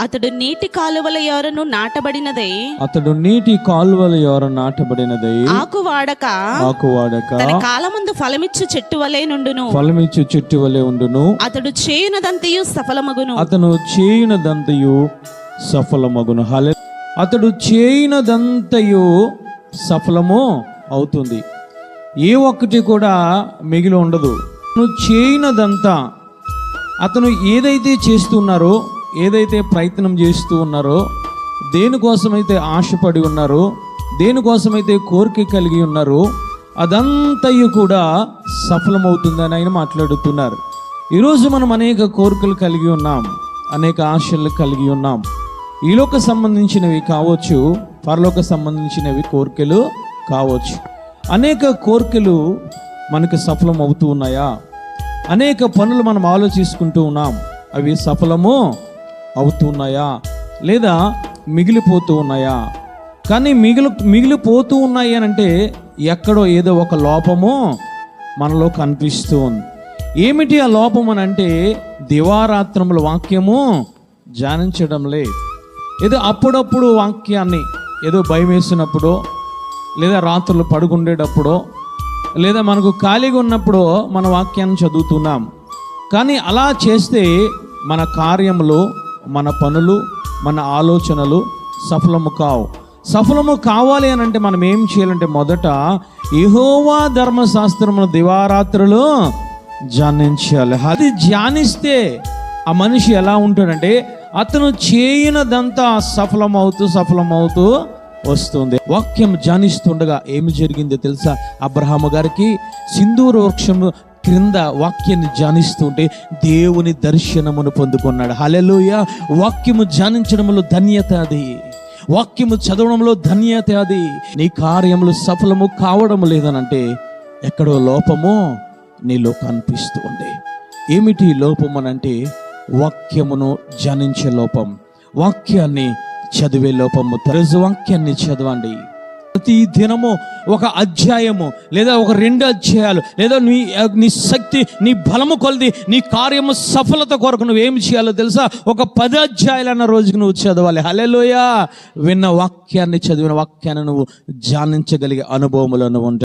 అతడు నీటి కాలువల యొరను నాటబడినదై. అతడు నీటి కాలువల ఎవరు నాటబడినదై. ఆకు వాడక. ఆకు వాడక. తన కాలమందు ఫలమిచ్చు చెట్టు వలె నుండును. ఫలమిచ్చు చెట్టు వలె ఉండును. అతడు చేయునదంతయు సఫలమగును. అతను చేయునదంతయు సఫలమగును. హలే అతడు చేయునదంతయు సఫలము అవుతుంది. ఏ ఒక్కటి కూడా మిగిలి ఉండదు. నువ్వు చేయనదంతా. అతను ఏదైతే చేస్తున్నారో ఏదైతే ప్రయత్నం చేస్తూ ఉన్నారో దేనికోసమైతే ఆశపడి ఉన్నారో దేనికోసమైతే కోరిక కలిగి ఉన్నారో అదంతయు కూడా సఫలమవుతుందని ఆయన మాట్లాడుతున్నారు. ఈరోజు మనం అనేక కోరికలు కలిగి ఉన్నాం అనేక ఆశలు కలిగి ఉన్నాం. ఈలోక సంబంధించినవి కావచ్చు పరలోక సంబంధించినవి కోరికలు కావచ్చు. అనేక కోరికలు మనకు సఫలం అవుతూ ఉన్నాయా? అనేక పనులు మనం ఆలోచించుకుంటూ ఉన్నాం అవి సఫలము అవుతున్నాయా? లేదా మిగిలిపోతూ ఉన్నాయా? కానీ మిగిలి మిగిలిపోతూ ఉన్నాయి అని అంటే ఎక్కడో ఏదో ఒక లోపము మనలో కనిపిస్తూ ఉంది. ఏమిటి ఆ లోపం అని అంటే దివారాత్రముల వాక్యము ధ్యానించడం లేదు. ఏదో అప్పుడప్పుడు వాక్యాన్ని ఏదో భయం వేసినప్పుడో లేదా రాత్రులు పడుకుండేటప్పుడు లేదా మనకు ఖాళీగా ఉన్నప్పుడు మన వాక్యాన్ని చదువుతున్నాం. కానీ అలా చేస్తే మన కార్యములు మన పనులు మన ఆలోచనలు సఫలము కావు. సఫలము కావాలి అని అంటే మనం ఏం చేయాలంటే మొదట యెహోవా ధర్మశాస్త్రమును దివారాత్రులు ధ్యానించాలి. అది ధ్యానిస్తే ఆ మనిషి ఎలా ఉంటాడంటే అతను చేయనదంతా సఫలమవుతూ సఫలమవుతూ వస్తుంది. వాక్యం ధ్యానిస్తుండగా ఏమి జరిగిందో తెలుసా? అబ్రహాము గారికి సింధూర వృక్షము క్రింద వాక్యాన్ని ధ్యానిస్తుంటే దేవుని దర్శనమును పొందుకున్నాడు. హలెలుయ వాక్యము ధ్యానించడంలో ధన్యత అది. వాక్యము చదవడంలో ధన్యత అది. నీ కార్యములు సఫలము కావడం లేదనంటే ఎక్కడో లోపము నీలో కనిపిస్తూ ఉంది. ఏమిటి లోపం అని అంటే వాక్యమును ధ్యానించే లోపం. వాక్యాన్ని చదివే లోపము. తరచు వాక్యాన్ని చదవండి. ప్రతి దినము ఒక అధ్యాయము లేదా ఒక రెండు అధ్యాయాలు లేదా నీ నీ శక్తి నీ బలము కొలది నీ కార్యము సఫలత కొరకు నువ్వు ఏమి చేయాలో తెలుసా? ఒక పది అధ్యాయాలు అన్న రోజుకి నువ్వు చదవాలి. హలెలోయ విన్న వాక్యాన్ని చదివిన వాక్యాన్ని నువ్వు ధ్యానించగలిగే అనుభవములను ఉంటాయి